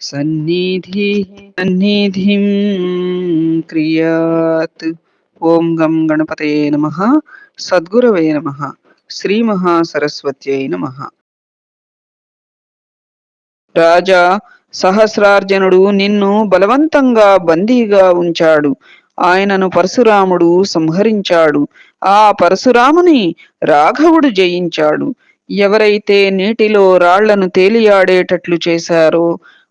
సన్నిధి సన్నిధిం క్రియాత్ ఓం గం గణపతయే నమ సద్గురవే నమ శ్రీ మహాసరస్వత్యై నమ రాజా సహస్రార్జునుడు నిన్ను బలవంతంగా బందీగా ఉంచాడు. ఆయనను పరశురాముడు సంహరించాడు. ఆ పరశురాముని రాఘవుడు జయించాడు. ఎవరైతే నీటిలో రాళ్ళను తేలియాడేటట్లు చేశారో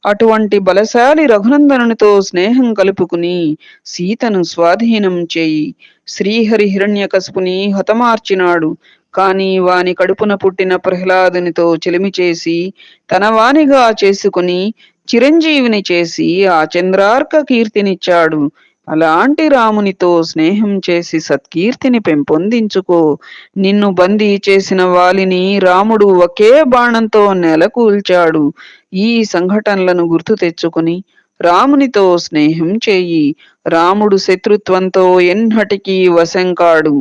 అటువంటి బలశాలి రఘునందనునితో స్నేహం కలుపుకుని సీతను స్వాధీనం చేయి. శ్రీహరి హిరణ్యకశపుని హతమార్చినాడు. కాని వాని కడుపున పుట్టిన ప్రహ్లాదునితో చెలిమి చేసి తన వానిగా చేసుకుని చిరంజీవిని చేసి ఆ చంద్రార్క కీర్తినిచ్చాడు. అలాంటి రామునితో స్నేహం చేసి సత్కీర్తిని పెంపొందించుకో. నిన్ను బందీ చేసిన వాలిని రాముడు ఒకే బాణంతో నెలకూల్చాడు. ఈ సంఘటనలను గుర్తు తెచ్చుకుని రామునితో స్నేహం చేయి. రాముడు శత్రుత్వంతో ఎన్నటికీ వశం కాడు.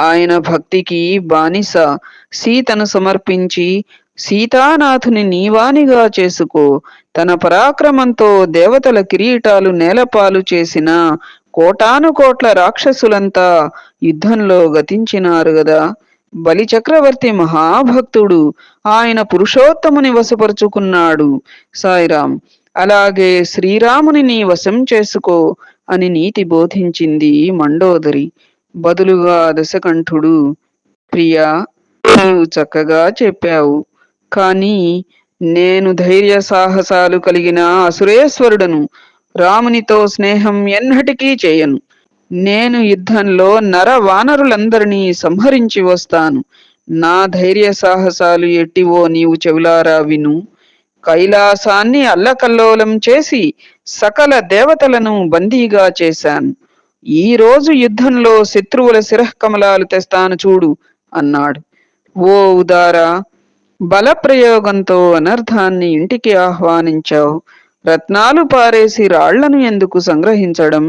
ఆయన భక్తికి బానిస. సీతను సమర్పించి సీతానాథుని నీవానిగా చేసుకో. తన పరాక్రమంతో దేవతల కిరీటాలు నేలపాలు చేసిన కోటాను కోట్ల రాక్షసులంతా యుద్ధంలో గతించినారు గదా. బలి చక్రవర్తి మహాభక్తుడు ఆయన పురుషోత్తముని వశపరుచుకున్నాడు. సాయిరాం అలాగే శ్రీరాముని నీ వశం చేసుకో అని నీతి బోధించింది మండోదరి. బదులుగా దశకంఠుడు ప్రియా నువ్వు చక్కగా చెప్పావు. కానీ నేను ధైర్య సాహసాలు కలిగిన అసురేశ్వరుడను రామునితో స్నేహం ఎన్నటికీ చేయను. నేను యుద్ధంలో నర వానరులందరినీ సంహరించి వస్తాను. నా ధైర్య సాహసాలు ఎట్టివో నీవు చెవులారా విను. కైలాసాన్ని అల్లకల్లోలం చేసి సకల దేవతలను బందీగా చేశాను. ఈ రోజు యుద్ధంలో శత్రువుల శిరఃకమలాలు తెస్తాను చూడు అన్నాడు. ఓ ఉదారా బలప్రయోగంతో అనర్థాన్ని ఇంటికి ఆహ్వానించావు. రత్నాలు పారేసి రాళ్ళను ఎందుకు సంగ్రహించడం?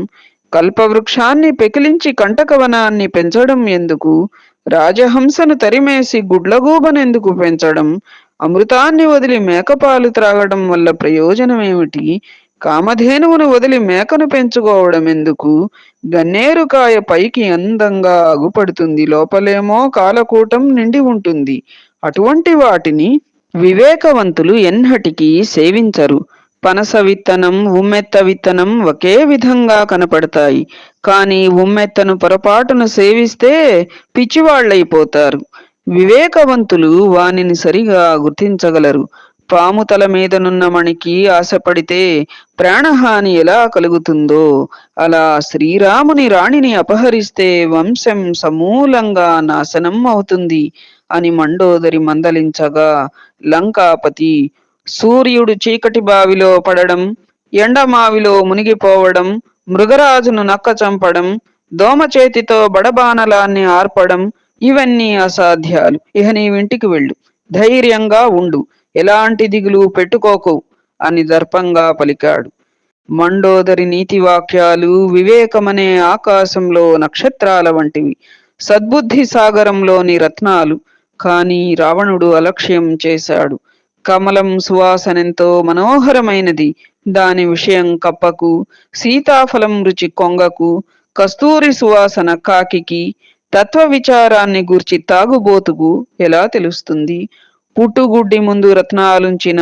కల్పవృక్షాన్ని పెకిలించి కంటకవనాన్ని పెంచడం ఎందుకు? రాజహంసను తరిమేసి గుడ్లగూబనెందుకు పెంచడం? అమృతాన్ని వదిలి మేకపాలు త్రాగడం వల్ల ప్రయోజనమేమిటి? కామధేనువును వదిలి మేకను పెంచుకోవడం ఎందుకు? గన్నేరుకాయ పైకి అందంగా అగుపడుతుంది. లోపలేమో కాలకూటం నిండి ఉంటుంది. అటువంటి వాటిని వివేకవంతులు ఎన్నటికీ సేవించరు. పనస విత్తనం ఉమ్మెత్త విత్తనం ఒకే విధంగా కనపడతాయి. కానీ ఉమ్మెత్తను పొరపాటున సేవిస్తే పిచ్చివాళ్ళైపోతారు వివేకవంతులు వానిని సరిగా గుర్తించగలరు. పాము తల మీదనున్న మణికి ఆశపడితే ప్రాణహాని ఎలా కలుగుతుందో? అలా శ్రీరాముని రాణిని అపహరిస్తే వంశం సమూలంగా నాశనం అవుతుంది అని మండోదరి మందలించగా లంకాపతి సూర్యుడు చీకటి బావిలో పడడం ఎండమావిలో మునిగిపోవడం మృగరాజును నక్క చంపడం దోమ చేతితో బడబానలాన్ని ఆర్పడం ఇవన్నీ అసాధ్యాలు. ఇహ నీవింటికి వెళ్ళు. ధైర్యంగా ఉండు. ఎలాంటి దిగులు పెట్టుకోకు అని దర్పంగా పలికాడు. మండోదరి నీతి వాక్యాలు వివేకమనే ఆకాశంలో నక్షత్రాల వంటివి. సద్బుద్ధి సాగరంలోని రత్నాలు. కాని రావణుడు అలక్ష్యం చేశాడు. కమలం సువాసనెంతో మనోహరమైనది. దాని విషయం కప్పకు సీతాఫలం రుచి కొంగకు కస్తూరి సువాసన కాకికి తత్వ విచారాన్ని గూర్చి తాగుబోతుకు ఎలా తెలుస్తుంది? పుట్టుగుడ్డి ముందు రత్నాలుంచిన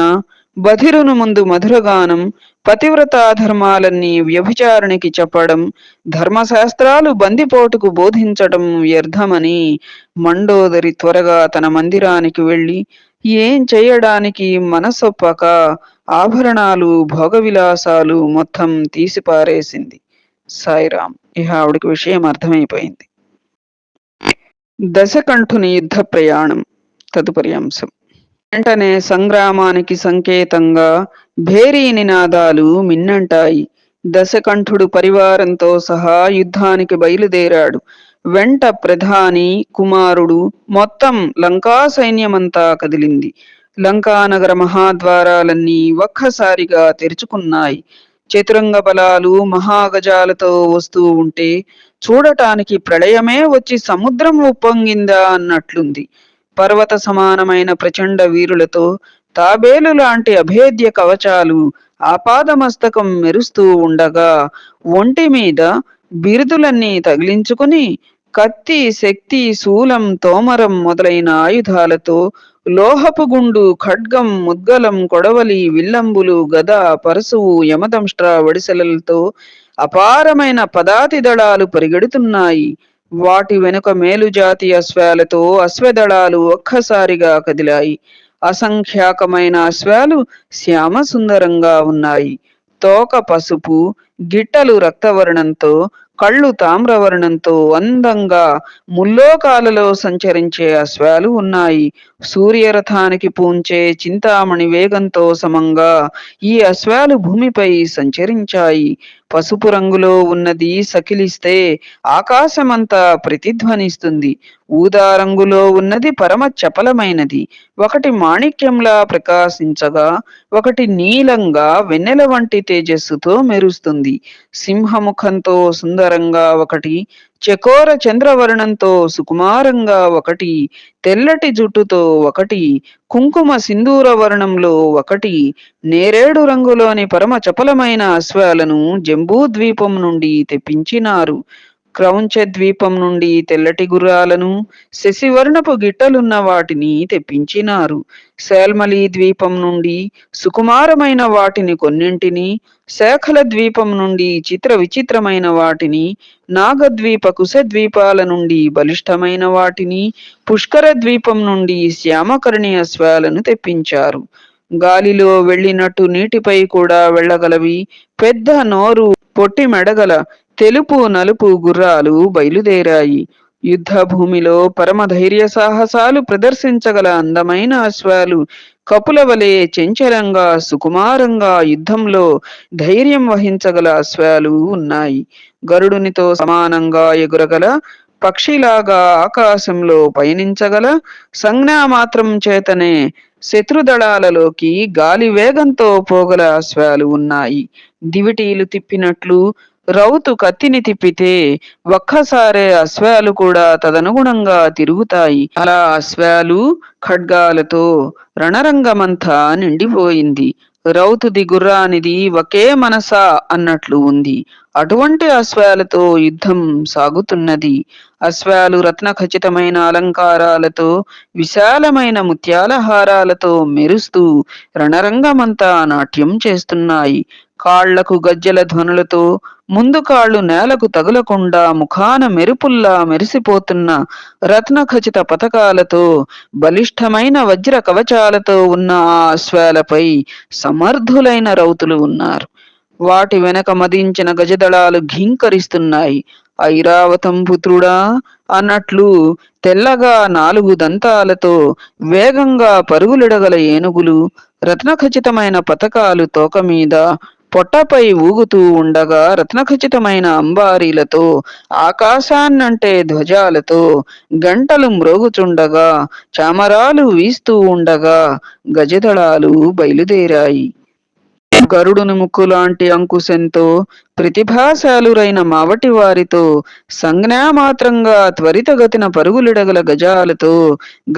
బధిరును ముందు మధురగానం పతివ్రతాధర్మాలన్నీ ధర్మాలన్నీ చెప్పడం ధర్మశాస్త్రాలు బందిపోటుకు బోధించటం వ్యర్థమని మండోదరి త్వరగా తన మందిరానికి వెళ్ళి ఏం చేయడానికి మనసొప్పక? ఆభరణాలు భోగవిలాసాలు మొత్తం తీసిపారేసింది. సాయిరాం ఇహ ఆవిడకి విషయం అర్థమైపోయింది. దశకంఠుని యుద్ధ ప్రయాణం తదుపరి అంశం. వెంటనే సంగ్రామానికి సంకేతంగా భేరీ నినాదాలు మిన్నంటాయి. దశకంఠుడు పరివారంతో సహా యుద్ధానికి బయలుదేరాడు. వెంట ప్రధాని కుమారుడు మొత్తం లంకా సైన్యమంతా కదిలింది. లంకానగర మహాద్వారాలన్నీ ఒక్కసారిగా తెరుచుకున్నాయి. చతురంగ బలాలు మహాగజాలతో వస్తూ ఉంటే చూడటానికి ప్రళయమే వచ్చి సముద్రం ఉప్పొంగిందా అన్నట్లుంది. పర్వత సమానమైన ప్రచండ వీరులతో తాబేలు లాంటి అభేద్య కవచాలు ఆపాదమస్తకం మెరుస్తూ ఉండగా ఒంటి మీద బిరుదులన్నీ తగిలించుకుని కత్తి శక్తి శూలం తోమరం మొదలైన ఆయుధాలతో లోహపు గుండు ఖడ్గం ముద్గలం కొడవలి విల్లంబులు గద పరశువు యమదంష్ట్ర వడిసెలతో అపారమైన పదాతి దళాలు పరిగెడుతున్నాయి. వాటి వెనుక మేలుజాతి అశ్వాలతో అశ్వదళాలు ఒక్కసారిగా కదిలాయి. అసంఖ్యాకమైన అశ్వాలు శ్యామ సుందరంగా ఉన్నాయి. తోక పసుపు గిట్టలు రక్తవర్ణంతో కళ్ళు తామ్రవర్ణంతో అందంగా ముల్లోకాలలో సంచరించే అశ్వాలు ఉన్నాయి. సూర్యరథానికి పూంచే చింతామణి వేగంతో సమంగా ఈ అశ్వాలు భూమిపై సంచరించాయి. పసుపు రంగులో ఉన్నది సకిలిస్తే ఆకాశమంతా ప్రతిధ్వనిస్తుంది. ఊదా రంగులో ఉన్నది పరమ చపలమైనది ఒకటి మాణిక్యంలా ప్రకాశించగా ఒకటి నీలంగా వెన్నెల వంటి తేజస్సుతో మెరుస్తుంది. సింహముఖంతో సుందర సుందరంగా ఒకటి చకోర చంద్రవర్ణంతో సుకుమారంగా ఒకటి తెల్లటి జుట్టుతో ఒకటి కుంకుమ సింధూర వర్ణంలో ఒకటి నేరేడు రంగులోని పరమ చపలమైన అశ్వాలను జంబూ ద్వీపం నుండి తెప్పించినారు. క్రౌంచ ద్వీపం నుండి తెల్లటి గుర్రాలను శశివర్ణపు గిట్టలున్న వాటిని తెప్పించినారు. శాల్మలి ద్వీపం నుండి సుకుమారమైన వాటిని కొన్నింటిని శాఖల ద్వీపం నుండి చిత్ర విచిత్రమైన వాటిని నాగద్వీప కుశద్వీపాల నుండి బలిష్టమైన వాటిని పుష్కర ద్వీపం నుండి శ్యామకర్ణి అశ్వాలను తెప్పించారు. గాలిలో వెళ్ళినట్టు నీటిపై కూడా వెళ్ళగలవి. పెద్ద నోరు పొట్టి మెడగల తెలుపు నలుపు గుర్రాలు బయలుదేరాయి. యుద్ధ భూమిలో పరమ ధైర్య సాహసాలు ప్రదర్శించగల అందమైన అశ్వాలు. కపులవలే చెంచలంగా సుకుమారంగా యుద్ధంలో ధైర్యం వహించగల అశ్వాలు ఉన్నాయి. గరుడునితో సమానంగా ఎగురగల పక్షిలాగా ఆకాశంలో పయనించగల సంజ్ఞా మాత్రం చేతనే శత్రుదళాలలోకి గాలి వేగంతో పోగల అశ్వాలు ఉన్నాయి. దివిటీలు తిప్పినట్లు రౌతు కత్తిని తిప్పితే ఒక్కసారే అశ్వాలు కూడా తదనుగుణంగా తిరుగుతాయి. అలా అశ్వాలు ఖడ్గాలతో రణరంగమంతా నిండిపోయింది. రౌతుది గుర్రానిది ఒకే మనసా అన్నట్లు ఉంది. అటువంటి అశ్వాలతో యుద్ధం సాగుతున్నది. అశ్వాలు రత్న ఖచ్చితమైన అలంకారాలతో విశాలమైన ముత్యాల హారాలతో మెరుస్తూ రణరంగమంతా నాట్యం చేస్తున్నాయి. కాళ్ళకు గజ్జల ధ్వనులతో ముందు కాళ్ళు నేలకు తగులకుండా ముఖాన మెరుపుల్లా మెరిసిపోతున్న రత్న ఖచిత పథకాలతో బలిష్టమైన వజ్ర కవచాలతో ఉన్న ఆ అశ్వాలపై సమర్థులైన రౌతులు ఉన్నారు. వాటి వెనక మదించిన గజదళాలు ఘీంకరిస్తున్నాయి. ఐరావతం పుత్రుడా! అన్నట్లు తెల్లగా నాలుగు దంతాలతో వేగంగా పరుగులిడగల ఏనుగులు రత్నఖచితమైన పథకాలు తోక మీద పొట్టపై ఊగుతూ ఉండగా రత్నఖచితమైన అంబారీలతో ఆకాశాన్నంటే ధ్వజాలతో గంటలు మ్రోగుచుండగా చామరాలు వీస్తూ ఉండగా గజదళాలు బయలుదేరాయి. గరుడుని ముక్కు లాంటి అంకుశంతో ప్రతిభాశాలురైన మావటి వారితో సంజ్ఞామాత్రంగా త్వరితగతిన పరుగులిడగల గజాలతో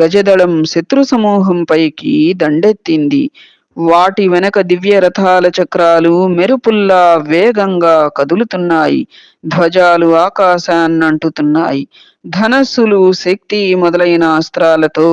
గజదళం శత్రు సమూహం పైకి దండెత్తింది. వాటి వెనక దివ్య రథాల చక్రాలు మెరుపుల్లా వేగంగా కదులుతున్నాయి. ధ్వజాలు ఆకాశాన్నంటుతున్నాయి. ధనస్సులు శక్తి మొదలైన అస్త్రాలతో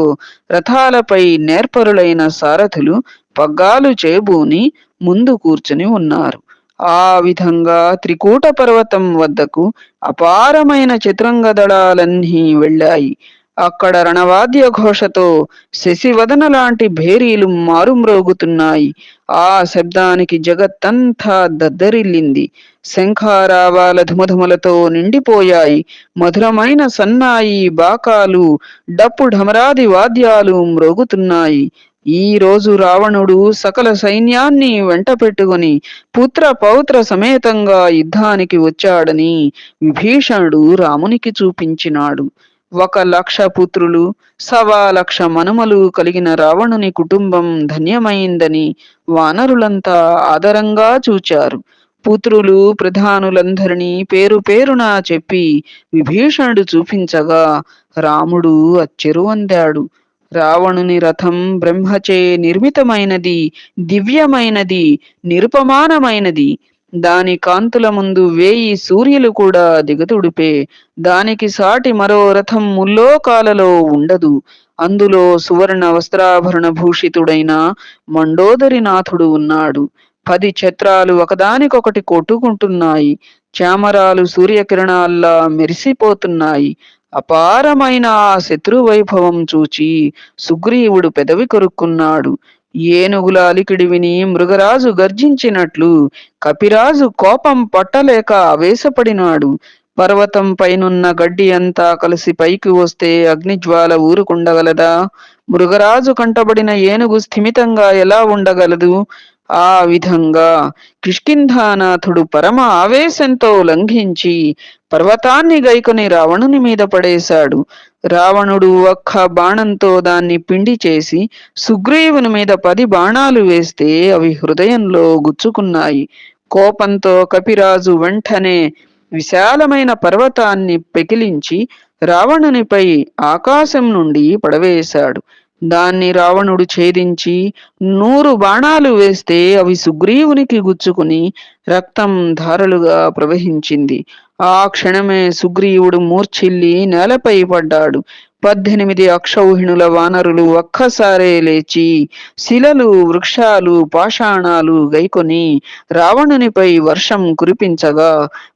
రథాలపై నేర్పరులైన సారథులు పగ్గాలు చేబూని ముందు కూర్చుని ఉన్నారు. ఆ విధంగా త్రికూట పర్వతం వద్దకు అపారమైన చతురంగ దళాలన్నీ వెళ్ళాయి. అక్కడ రణవాద్య ఘోషతో శశివదన లాంటి భేరీలు మారుమ్రోగుతున్నాయి. ఆ శబ్దానికి జగత్తంతా దద్దరిల్లింది. శంఖారావాల ధుమధుమలతో నిండిపోయాయి. మధురమైన సన్నాయి బాకాలు డప్పు ఢమరాది వాద్యాలు మ్రోగుతున్నాయి. ఈ రోజు రావణుడు సకల సైన్యాన్ని వెంట పెట్టుకుని పుత్ర పౌత్ర సమేతంగా యుద్ధానికి వచ్చాడని విభీషణుడు రామునికి చూపించినాడు. ఒక లక్ష పుత్రులు సవా లక్ష మనుమలు కలిగిన రావణుని కుటుంబం ధన్యమైందని వానరులంతా ఆదరంగా చూచారు. పుత్రులు ప్రధానులందరినీ పేరు పేరున చెప్పి విభీషణుడు చూపించగా రాముడు అచ్చెరు అందాడు. రావణుని రథం బ్రహ్మచే నిర్మితమైనది దివ్యమైనది నిరుపమానమైనది. దాని కాంతుల ముందు వేయి సూర్యులు కూడా దిగతుడిపే. దానికి సాటి మరో రథం ముల్లోకాలలో ఉండదు. అందులో సువర్ణ వస్త్రాభరణ భూషితుడైన మండోదరినాథుడు ఉన్నాడు. పది ఛత్రాలు ఒకదానికొకటి కొట్టుకుంటున్నాయి. చామరాలు సూర్యకిరణాల్లా మెరిసిపోతున్నాయి. అపారమైన ఆ శత్రు వైభవం చూచి సుగ్రీవుడు పెదవి కొరుక్కున్నాడు. ఏనుగుల అలికిడి విని మృగరాజు గర్జించినట్లు కపిరాజు కోపం పట్టలేక ఆవేశపడినాడు పర్వతం పైనున్న గడ్డి అంతా కలిసి పైకి వస్తే అగ్నిజ్వాల ఊరుకుండగలదా? మృగరాజు కంటబడిన ఏనుగు స్థిమితంగా ఎలా ఉండగలదు? ఆ విధంగా కిష్కింధానాథుడు పరమ ఆవేశంతో లంఘించి పర్వతాన్ని గైకొని రావణుని మీద పడేశాడు. రావణుడు ఒక్క బాణంతో దాన్ని పిండి చేసి సుగ్రీవుని మీద పది బాణాలు వేస్తే అవి హృదయంలో గుచ్చుకున్నాయి. కోపంతో కపిరాజు వెంటనే విశాలమైన పర్వతాన్ని పెకిలించి రావణునిపై ఆకాశం నుండి పడవేశాడు. దాన్ని రావణుడు ఛేదించి నూరు బాణాలు వేస్తే అవి సుగ్రీవునికి గుచ్చుకుని రక్తం ధారలుగా ప్రవహించింది. ఆ క్షణమే సుగ్రీవుడు మూర్ఛిల్లి నేలపై పడ్డాడు. పద్దెనిమిది అక్షౌహిణుల వానరులు ఒక్కసారే లేచి శిలలు వృక్షాలు పాషాణాలు గైకొని రావణునిపై వర్షం కురిపించగా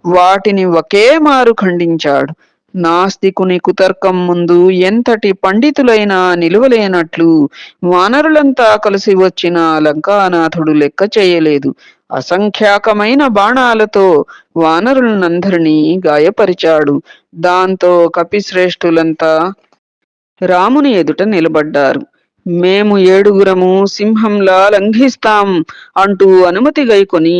వాటిని ఒకే మారు ఖండించాడు. నాస్తికుని కుతర్కం ముందు ఎంతటి పండితులైనా నిలువలేనట్లు వానరులంతా కలిసి వచ్చిన లంకానాథుడు లెక్క చేయలేదు. అసంఖ్యాకమైన బాణాలతో వానరులనందరినీ గాయపరిచాడు. దాంతో కపిశ్రేష్ఠులంతా రాముని ఎదుట నిలబడ్డారు. మేము ఏడుగురము సింహంలా లంఘిస్తాం అంటూ అనుమతి గైకొని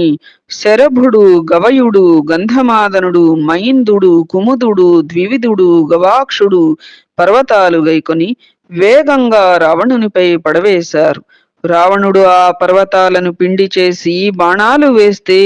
శరభుడు గవయుడు గంధమాదనుడు మైందుడు కుముదుడు ద్వివిధుడు గవాక్షుడు పర్వతాలు గైకొని వేగంగా రావణునిపై పడవేశారు. రావణుడు ఆ పర్వతాలను పిండి చేసి బాణాలు వేస్తే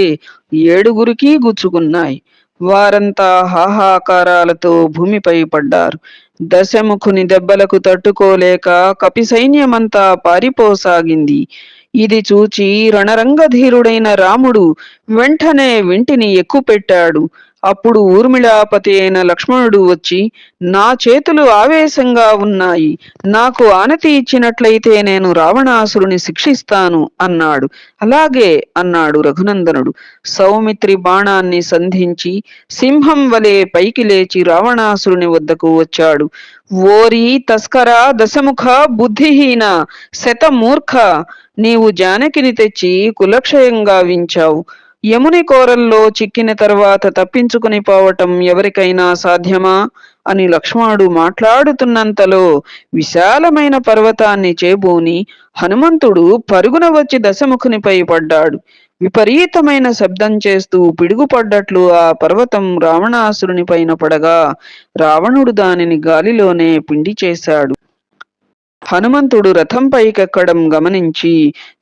ఏడుగురికి గుచ్చుకున్నాయి. వారంతా హాహాకారాలతో భూమిపై పడ్డారు. దశముఖుని దెబ్బలకు తట్టుకోలేక కపి సైన్యమంతా పారిపోసాగింది. ఇది చూచి రణరంగధీరుడైన రాముడు వెంటనే వింటిని ఎక్కుపెట్టాడు. అప్పుడు ఊర్మిళాపతి అయిన లక్ష్మణుడు వచ్చి నా చేతులు ఆవేశంగా ఉన్నాయి. నాకు ఆనతి ఇచ్చినట్లయితే నేను రావణాసురుని శిక్షిస్తాను అన్నాడు. అలాగే అన్నాడు రఘునందనుడు. సౌమిత్రి బాణాన్ని సంధించి సింహం వలె పైకి లేచి రావణాసురుని వద్దకు వచ్చాడు. ఓరి తస్కర దశముఖ బుద్ధిహీన శతమూర్ఖ నీవు జానకిని తెచ్చి కులక్షయంగా వించావు. యముని కోరల్లో చిక్కిన తర్వాత తప్పించుకుని పోవటం ఎవరికైనా సాధ్యమా? అని లక్ష్మణుడు మాట్లాడుతున్నంతలో విశాలమైన పర్వతాన్ని చేబూని హనుమంతుడు పరుగున వచ్చి దశముఖునిపై పడ్డాడు. విపరీతమైన శబ్దం చేస్తూ పిడుగుపడ్డట్లు ఆ పర్వతం రావణాసురుని పైన పడగా రావణుడు దానిని గాలిలోనే పిండి చేశాడు. హనుమంతుడు రథం పైకెక్కడం గమనించి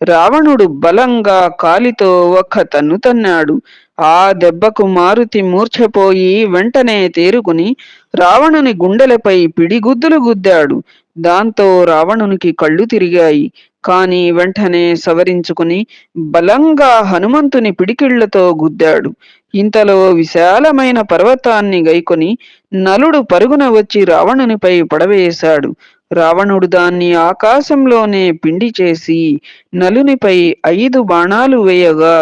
రావణుడు బలంగా కాలితో ఒక్క తన్ను తన్నాడు. ఆ దెబ్బకు మారుతి మూర్ఛపోయి వెంటనే తేరుకుని రావణుని గుండెలపై పిడిగుద్దులు గుద్దాడు. దాంతో రావణునికి కళ్ళు తిరిగాయి. కాని వెంటనే సవరించుకుని బలంగా హనుమంతుని పిడికిళ్ళతో గుద్దాడు. ఇంతలో విశాలమైన పర్వతాన్ని గైకొని నలుడు పరుగున వచ్చి రావణునిపై పడవేశాడు. రావణుడు దాన్ని ఆకాశంలోనే పిండి చేసి నలునిపై ఐదు బాణాలు వేయగా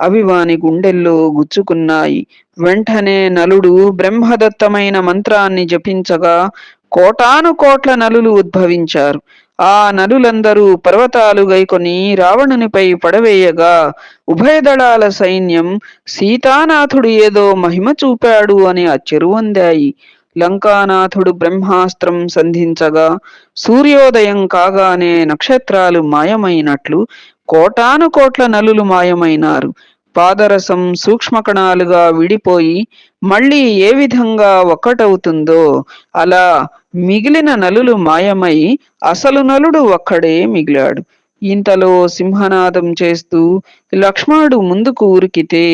అవి వాని గుండెల్లో గుచ్చుకున్నాయి. వెంటనే నలుడు బ్రహ్మదత్తమైన మంత్రాన్ని జపించగా కోటాను కోట్ల నలులు ఉద్భవించారు. ఆ నలులందరూ పర్వతాలు గైకొని రావణునిపై పడవేయగా ఉభయదళాల సైన్యం సీతానాథుడు ఏదో మహిమ చూపాడు అని అచ్చెరువొందాయి లంకానాథుడు బ్రహ్మాస్త్రం సంధించగా సూర్యోదయం కాగానే నక్షత్రాలు మాయమైనట్లు కోటాను కోట్ల నలులు మాయమైనారు. పాదరసం సూక్ష్మకణాలుగా విడిపోయి మళ్ళీ ఏ విధంగా ఒక్కటవుతుందో అలా మిగిలిన నలులు మాయమై అసలు నలుడు ఒక్కడే మిగిలాడు. ఇంతలో సింహనాదం చేస్తూ లక్ష్మణుడు ముందుకు ఉరికితే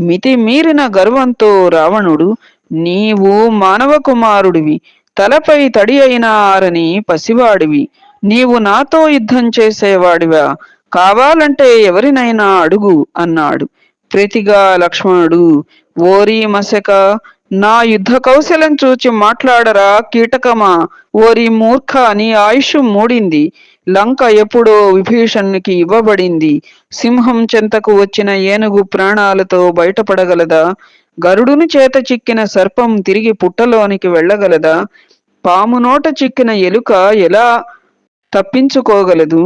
మితిమీరిన గర్వంతో రావణుడు నీవు మానవ కుమారుడివి తలపై తడి అయిన ఆరని పసివాడివి. నీవు నాతో యుద్ధం చేసేవాడివా? కావాలంటే ఎవరినైనా అడుగు అన్నాడు. ప్రతిగా లక్ష్మణుడు ఓరి మసక నా యుద్ధ కౌశలం చూచి మాట్లాడరా కీటకమా? ఓరి మూర్ఖ నీ ఆయుష్ మూడింది లంక ఎప్పుడో విభీషణునికి ఇవ్వబడింది. సింహం చెంతకు వచ్చిన ఏనుగు ప్రాణాలతో బయటపడగలదా? గరుడుని చేత చిక్కిన సర్పం తిరిగి పుట్టలోనికి వెళ్ళగలదా? పాము నోట చిక్కిన ఎలుక ఎలా తప్పించుకోగలదు?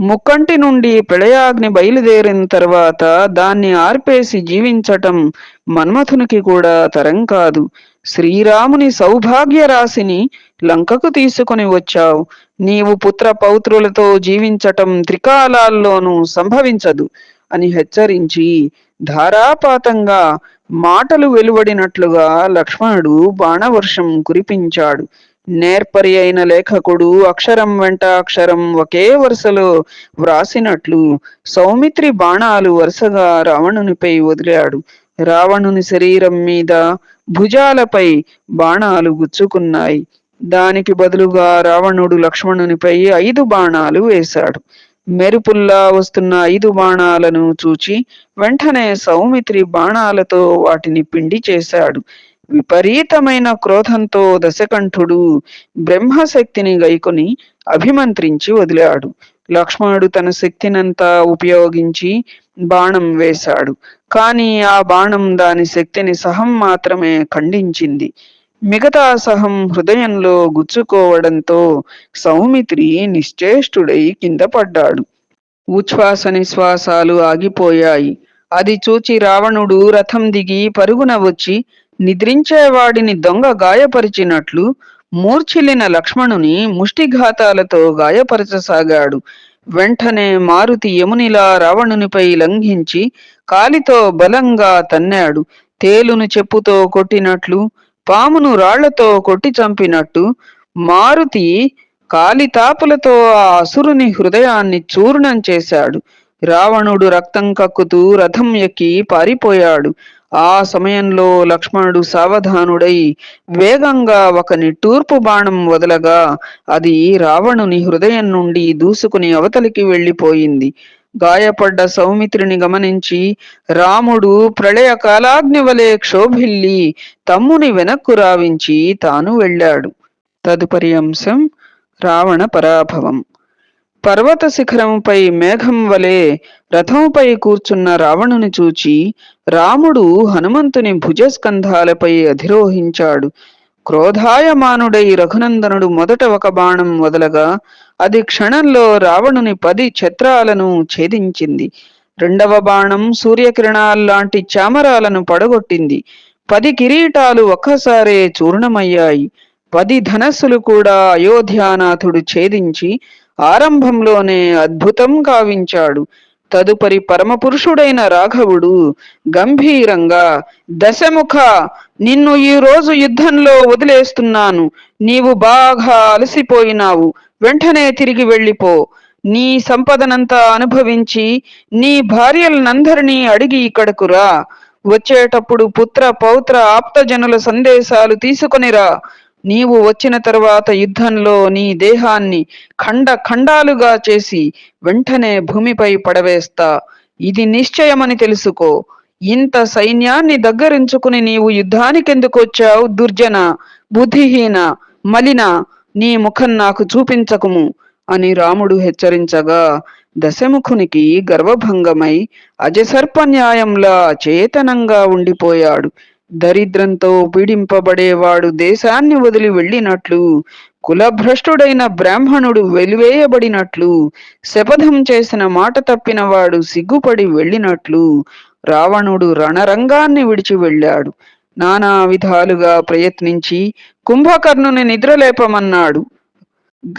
ముక్కంటి నుండి ప్రళయాగ్ని బయలుదేరిన తర్వాత దాన్ని ఆర్పేసి జీవించటం మన్మథునికి కూడా తరం కాదు. శ్రీరాముని సౌభాగ్య రాశిని లంకకు తీసుకుని వచ్చావు. నీవు పుత్ర పౌత్రులతో జీవించటం త్రికాలాల్లోనూ సంభవించదు అని హెచ్చరించి ధారాపాతంగా మాటలు వెలువడినట్లుగా లక్ష్మణుడు బాణవర్షం కురిపించాడు. నేర్పరి అయిన లేఖకుడు అక్షరం వెంట అక్షరం ఒకే వరుసలో వ్రాసినట్లు సౌమిత్రి బాణాలు వరుసగా రావణునిపై వదిలాడు. రావణుని శరీరం మీద భుజాలపై బాణాలు గుచ్చుకున్నాయి. దానికి బదులుగా రావణుడు లక్ష్మణునిపై ఐదు బాణాలు వేశాడు. మెరుపుల్లా వస్తున్న ఐదు బాణాలను చూచి వెంటనే సౌమిత్రి బాణాలతో వాటిని పిండి చేశాడు. విపరీతమైన క్రోధంతో దశకంఠుడు బ్రహ్మశక్తిని గైకొని అభిమంత్రించి వదిలాడు. లక్ష్మణుడు తన శక్తినంతా ఉపయోగించి బాణం వేశాడు. కానీ ఆ బాణం దాని శక్తిని సహం మాత్రమే ఖండించింది. మిగతా సహం హృదయంలో గుచ్చుకోవడంతో సౌమిత్రి నిశ్చేష్టుడై కింద పడ్డాడు. ఉచ్ఛ్వాస నిశ్వాసాలు ఆగిపోయాయి. అది చూచి రావణుడు రథం దిగి పరుగున వచ్చి నిద్రించేవాడిని దొంగ గాయపరిచినట్లు మూర్ఛిల్లిన లక్ష్మణుని ముష్టిఘాతాలతో గాయపరచసాగాడు. వెంటనే మారుతి యమునిలా రావణునిపై లంఘించి కాలితో బలంగా తన్నాడు. తేలును చెప్పుతో కొట్టినట్లు పామును రాళ్ళతో కొట్టి చంపినట్టు మారుతి కాలితాపులతో ఆ అసురుని హృదయాన్ని చూర్ణం చేశాడు. రావణుడు రక్తం కక్కుతూ రథం ఎక్కి పారిపోయాడు. ఆ సమయంలో లక్ష్మణుడు సావధానుడై వేగంగా ఒక నిట్టూర్పు బాణం వదలగా అది రావణుని హృదయం నుండి దూసుకుని అవతలికి వెళ్ళిపోయింది. గాయపడ్డ సౌమిత్రిని గమనించి రాముడు ప్రళయ కాలాగ్ని వలె క్షోభిల్లి తమ్ముని వెనక్కు రావించి తాను వెళ్ళాడు. తదుపరి అంశం రావణ పరాభవం. పర్వత శిఖరంపై మేఘం వలె రథంపై కూర్చున్న రావణుని చూచి రాముడు హనుమంతుని భుజస్కంధాలపై అధిరోహించాడు. క్రోధాయమానుడై రఘునందనుడు మొదట ఒక బాణం వదలగా అది క్షణంలో రావణుని పది ఛత్రాలను ఛేదించింది. రెండవ బాణం సూర్యకిరణాల్లాంటి చామరాలను పడగొట్టింది. పది కిరీటాలు ఒక్కసారే చూర్ణమయ్యాయి. పది ధనస్సులు కూడా అయోధ్యానాథుడు ఛేదించి ఆరంభంలోనే అద్భుతం కావించాడు తదుపరి పరమపురుషుడైన రాఘవుడు గంభీరంగా దశముఖ నిన్ను ఈ రోజు యుద్ధంలో వదిలేస్తున్నాను. నీవు బాగా అలసిపోయినావు. వెంటనే తిరిగి వెళ్ళిపో. నీ సంపదనంతా అనుభవించి నీ భార్యలనందరినీ అడిగి ఇక్కడకు రా. వచ్చేటప్పుడు పుత్ర పౌత్ర ఆప్తజనుల సందేశాలు తీసుకొనిరా నీవు వచ్చిన తరువాత యుద్ధంలో నీ దేహాన్ని ఖండ ఖండాలుగా చేసి వెంటనే భూమిపై పడవేస్తా. ఇది నిశ్చయమని తెలుసుకో. ఇంత సైన్యాన్ని దగ్గరించుకుని నీవు యుద్ధానికెందుకు వచ్చావు? దుర్జన బుద్ధిహీన మలిన నీ ముఖం నాకు చూపించకుము అని రాముడు హెచ్చరించగా దశముఖునికి గర్వభంగమై అజసర్పన్యాయంలా చేతనంగా ఉండిపోయాడు. దరిద్రంతో పీడింపబడేవాడు దేశాన్ని వదిలి వెళ్ళినట్లు కులభ్రష్టుడైన బ్రాహ్మణుడు వెలివేయబడినట్లు శపథం చేసిన మాట తప్పినవాడు సిగ్గుపడి వెళ్ళినట్లు రావణుడు రణరంగాన్ని విడిచి వెళ్ళాడు. నానా విధాలుగా ప్రయత్నించి కుంభకర్ణుని నిద్రలేపమన్నాడు.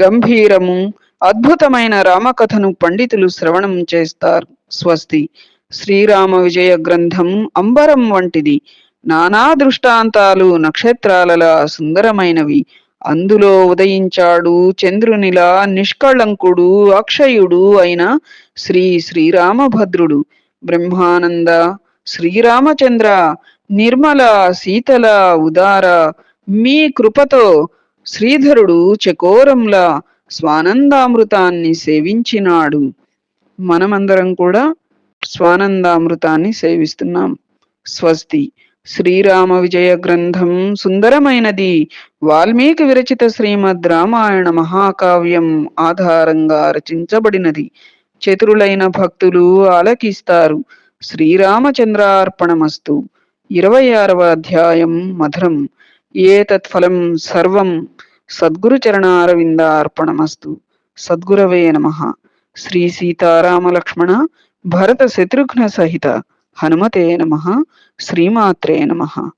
గంభీరము అద్భుతమైన రామకథను పండితులు శ్రవణం చేస్తారు. స్వస్తి శ్రీరామ విజయ గ్రంథం అంబరం వంటిది. నానా దృష్టాంతాలు నక్షత్రాలలా సుందరమైనవి. అందులో ఉదయించాడు చంద్రునిలా నిష్కళంకుడు అక్షయుడు అయిన శ్రీ శ్రీరామభద్రుడు. బ్రహ్మానంద శ్రీరామచంద్ర నిర్మల శీతల ఉదార మీ కృపతో శ్రీధరుడు చకోరంలా స్వానందామృతాన్ని సేవించినాడు. మనమందరం కూడా స్వానందామృతాన్ని సేవిస్తున్నాం. స్వస్తి. శ్రీరామ విజయ గ్రంథం సుందరమైనది. వాల్మీకి విరచిత శ్రీమద్ రామాయణ మహాకావ్యం ఆధారంగా రచించబడినది. చతురులైన భక్తులు ఆలకిస్తారు. శ్రీరామచంద్రార్పణమస్తు. ఇరవై ఆరవ అధ్యాయం మధురం. ఏ తత్ఫలం సర్వం సద్గురు చరణారవిందార్పణమస్తు సద్గురవే నమ. శ్రీ సీతారామ లక్ష్మణ భరత శత్రుఘ్న సహిత హనుమతే నమ. శ్రీమాత్రే నమ.